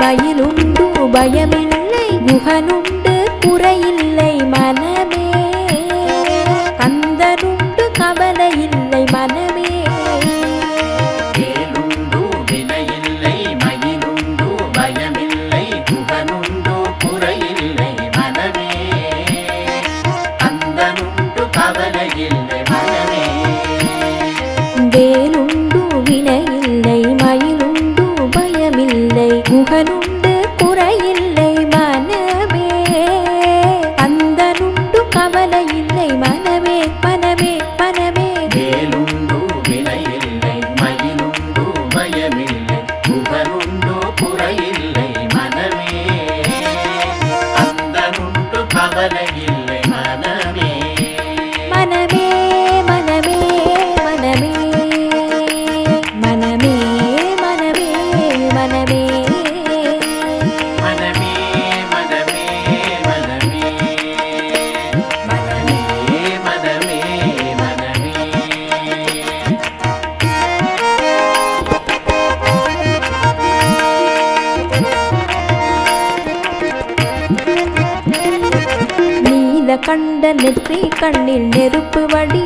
மயிலுண்டு பயமில்லை குகனுண்டு. முகனும் நெற்றி கண்ணில் நெருப்பு வடி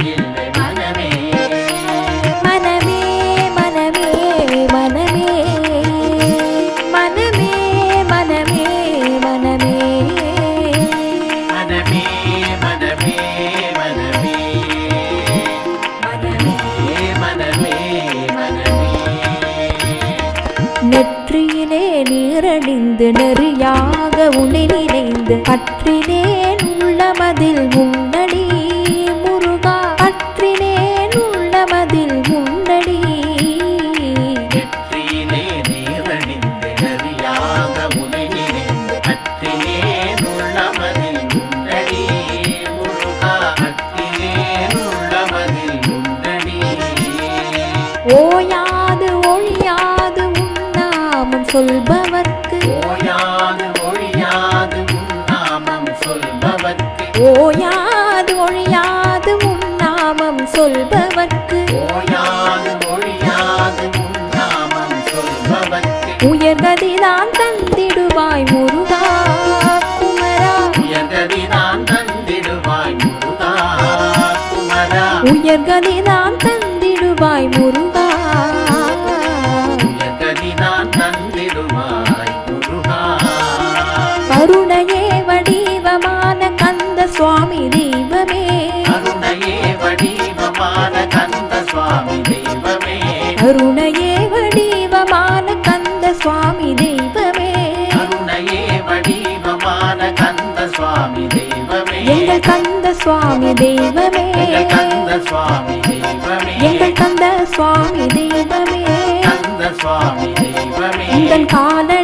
yeah. நான் தந்திடுவாய் முருகா. குமரா. உயர்கதி நான் தந்திடுவாய் முருகா. குமரா. உயர்கதி நான் சுவாமி தெய்வமே. எங்கள் தந்த சுவாமி தெய்வமே. எங்கள் காதல்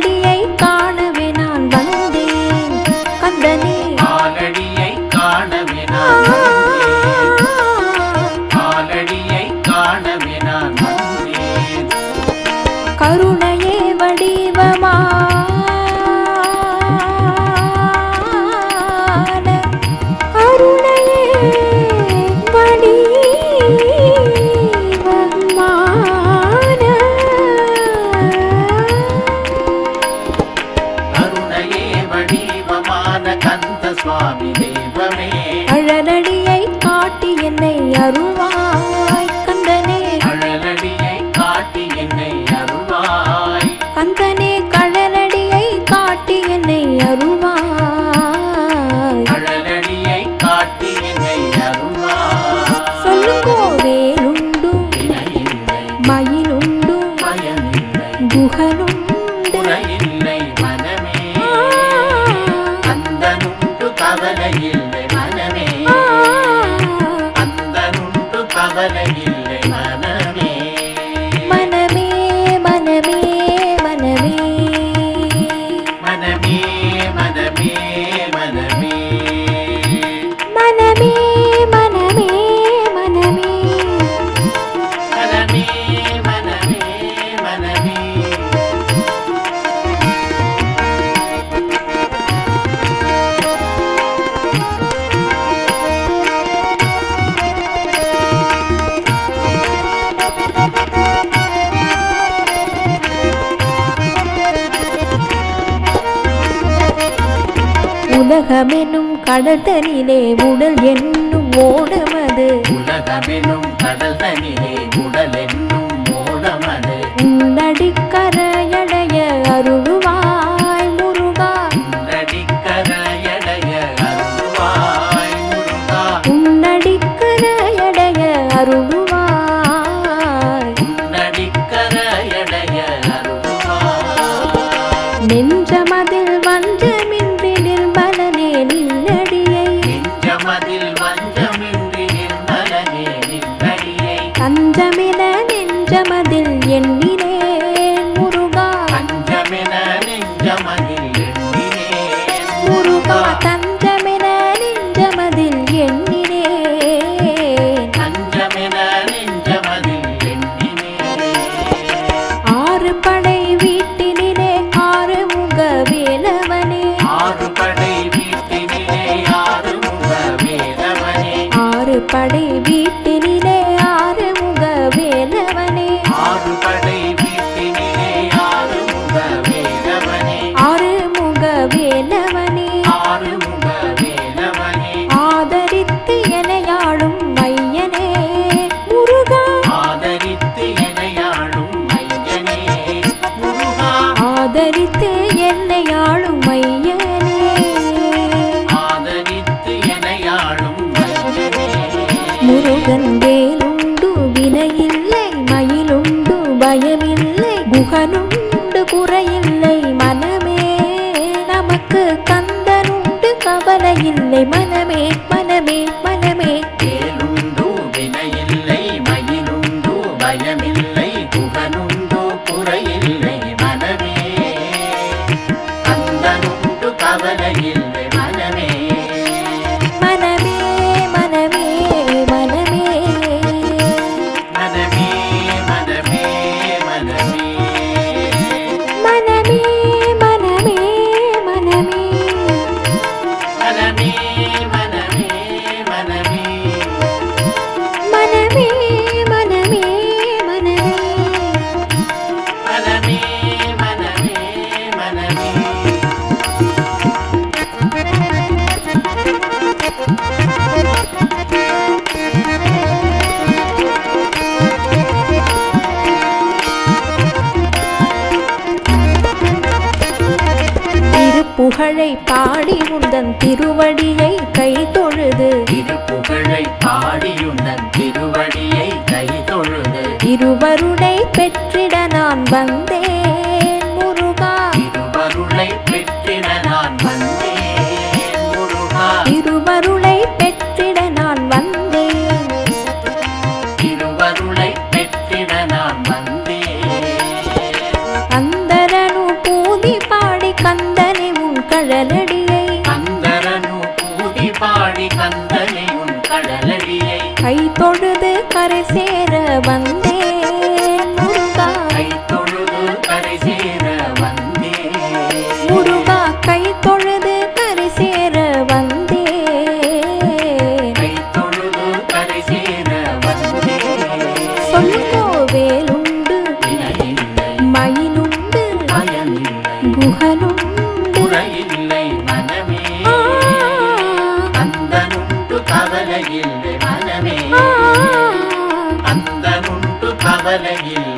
உலகமெனும் கடல் தனிலே உடல் என்னும் ஓடமது. உலகமெனும் கடல் தனிலே உடல் என்னும் என்ன புகழை பாடி உந்தன் திருவடியை கை தொழுது. இரு புகழை பாடியுந்தன் திருவடியை கை தொழுது. இருவருடை பெற்றிட நான் வந்தேன் meu Belém.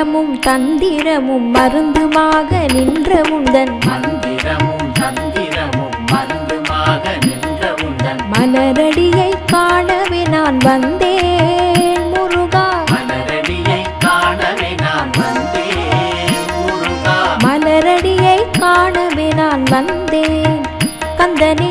மந்திரமும் தந்திரமும் மருந்துமாக நின்ற உந்தன் மந்திரமும் தந்திரமும் மருந்துமாக நின்ற உந்தன் மலரடியை காணவே நான் வந்தேன் முருகா. மலரடியை காணவே நான் வந்தேன் முருகா. மலரடியை காணவே நான் வந்தேன். கந்தனே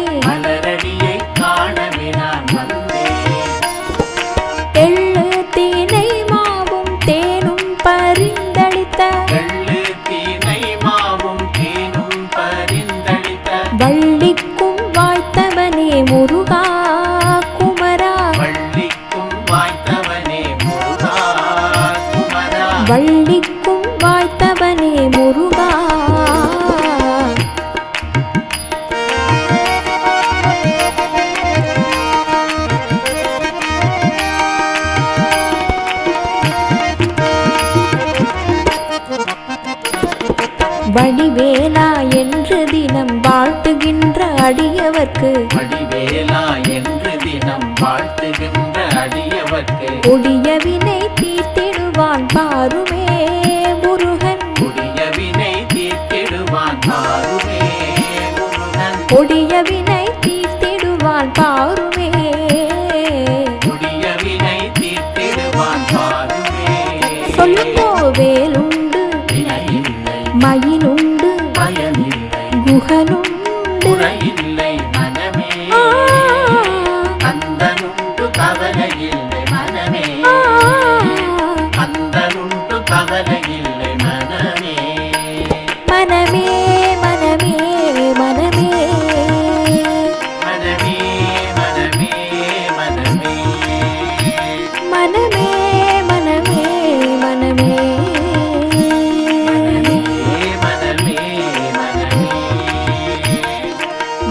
வடிவேலா என்று தினம் வாழ்த்துகின்ற அடியவர்க்கு. வடிவேலா என்று தினம் வாழ்த்துகின்ற அடியவர்க்கு. கொடியவினை தீர்த்திடுவான் பாருமே முருகன். குடியவினை தீர்த்திடுவான் பாருமே முருகன். தீர்த்திடுவான் பாருமே. குடியவினை தீர்த்திடுவான் பாருமே. சொல்லுங்கோ வேலுண்டு Por aí.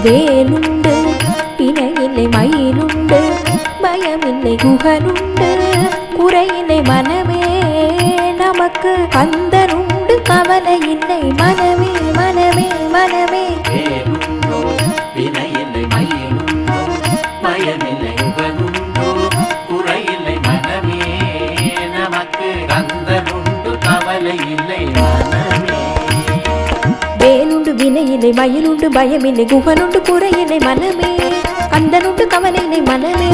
வேலுண்டு பிணையில்லை மயிலுண்டு பயமில்லை குகனுண்டு குறையில்லை மனமே நமக்கு கந்தனுண்டு கவலை இல்லை மனமே மனமே மனமே. மனமில்லை மயிலுண்டு பயமில்லை குகனுண்டு குறையில்லை மனமே. கந்தனுண்டு கவலையில்லை மனமே.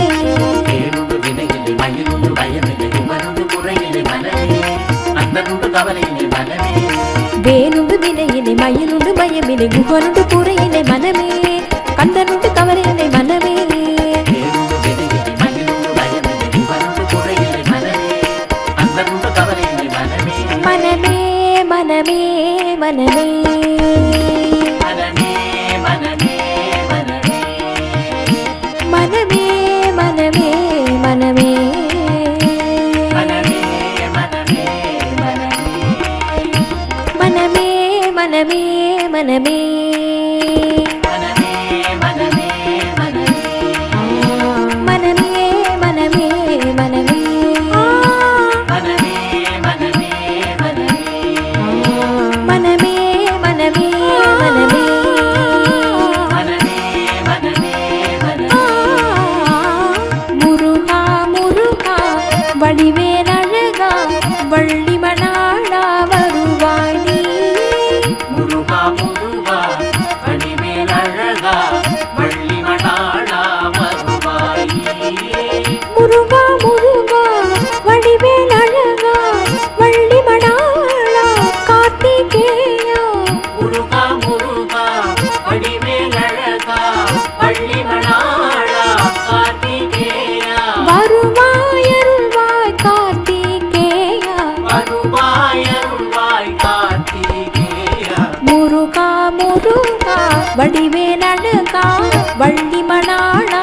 வேலுண்டு வினையினை மயிலுண்டு பயமினை குகனுண்டு குறையினை மனமே. முருகா முருகா வடிவே நடுகா வள்ளி மணாளா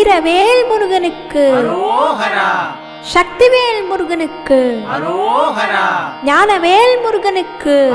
வீரவேல் முருகனுக்கு. சக்திவேல் முருகனுக்கு. ஞான ஞானவேல் முருகனுக்கு.